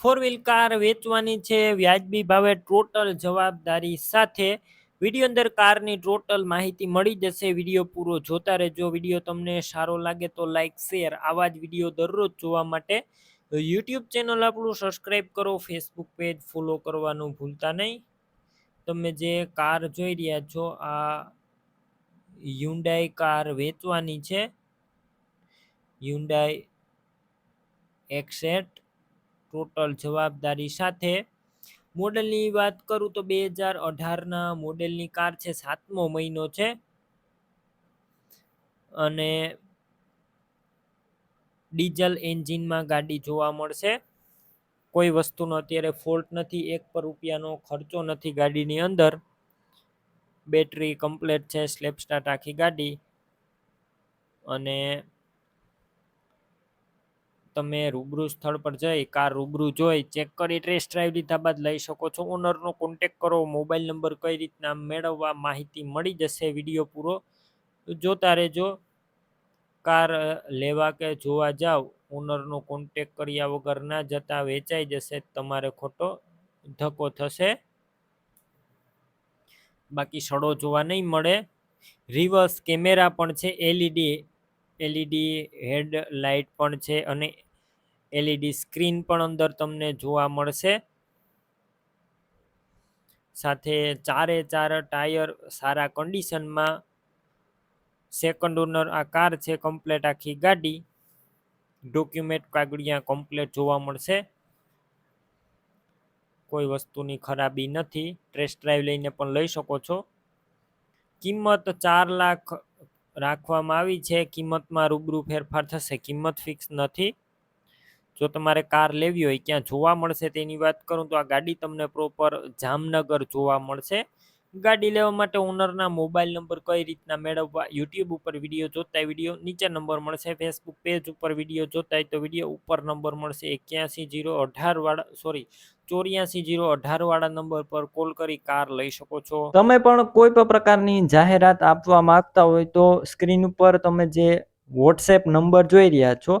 Four wheel car વેચવાની છે, વ્યાજબી ભાવે ટોટલ જવાબદારી સાથે. વીડિયો અંદર કારની ટોટલ માહિતી મળી જશે વીડિયો પૂરો જોતા રહેજો. વીડિયો તમને સારો લાગે તો લાઇક શેર આવા જ વીડિયો દરરોજ જોવા માટે. યુટ્યુબ ચેનલ આપણું સબસ્ક્રાઈબ કરો ફેસબુક પેજ ફોલો કરવાનું ભૂલતા નહીં. તમે જે કાર જોઈ રહ્યા છો, આ યુન્ડાઈ કાર વેચવાની છે. યુન્ડાઈ એક્સેટ ટોટલ જવાબદારી સાથે. મોડેલની વાત કરું તો બે હજાર અઢારના મોડેલની કાર છે, સાતમો મહિનો છે. અને ડીઝલ એન્જિનમાં ગાડી જોવા મળશે. કોઈ વસ્તુનો અત્યારે ફોલ્ટ નથી, એક પર રૂપિયાનો ખર્ચો નથી ગાડીની અંદર. બેટરી કમ્પ્લેટ છે સ્લેપ સ્ટાર્ટ આખી ગાડી. અને તમે રૂબરૂ સ્થળ પર જઈ, કાર રૂબરૂ જોઈ, ચેક કરી ટેસ્ટ ડ્રાઈવ લીધા બાદ લઈ શકો છો. ઓનરનો કોન્ટેક કરો મોબાઈલ નંબર કઈ રીતના મેળવવા માહિતી મળી જશે વીડિયો પૂરો જોતા રહેજો. કાર લેવા કે જોવા જાવ ઓનરનો કોન્ટેક કર્યા વગર ના જતા વેચાઈ જશે, તમારે ખોટો ધક્કો થશે. બાકી સડો જોવા નહીં મળે. રિવર્સ કેમેરા પણ છે એલઈડી એલઈડી હેડલાઇટ પણ છે અને એલઈડી સ્ક્રીન પણ અંદર તમને જોવા મળશે. સાથે ચારે ચાર ટાયર સારા કન્ડિશનમાં સેકન્ડ ઓનર આ કાર છે કમ્પ્લેટ આખી ગાડી. ડોક્યુમેન્ટ કાગળિયા કમ્પ્લેટ જોવા મળશે. કોઈ વસ્તુની ખરાબી નથી. ટેસ્ટ ડ્રાઈવ લઈને પણ લઈ શકો છો. કિંમત ચાર લાખ રાખવામાં આવી છે. કિંમતમાં રૂબરૂ ફેરફાર થશે. કિંમત ફિક્સ નથી. જો તમારે કાર લેવી હોય, ક્યાં જોવા મળશે તેની વાત કરું તો આ ગાડી તમને પ્રોપર જામનગર જોવા મળશે. ગાડી લેવા માટે ઓનરના મોબાઈલ નંબર કઈ રીતના મેળવવા યુટ્યુબ ઉપર વીડિયો જોતા વીડિયો નીચે નંબર મળશે ફેસબુક પેજ ઉપર વીડિયો જોતા તો વીડિયો ઉપર નંબર મળશે એક્યાસી જીરો અઢારવાળા સોરી ચોર્યાસી જીરો અઢાર વાળા નંબર પર કોલ કરી કાર લઈ શકો છો. તમે પણ કોઈ પણ પ્રકારની જાહેરાત આપવા માંગતા હોય તો સ્ક્રીન ઉપર તમે જે વોટ્સએપ નંબર જોઈ રહ્યા છો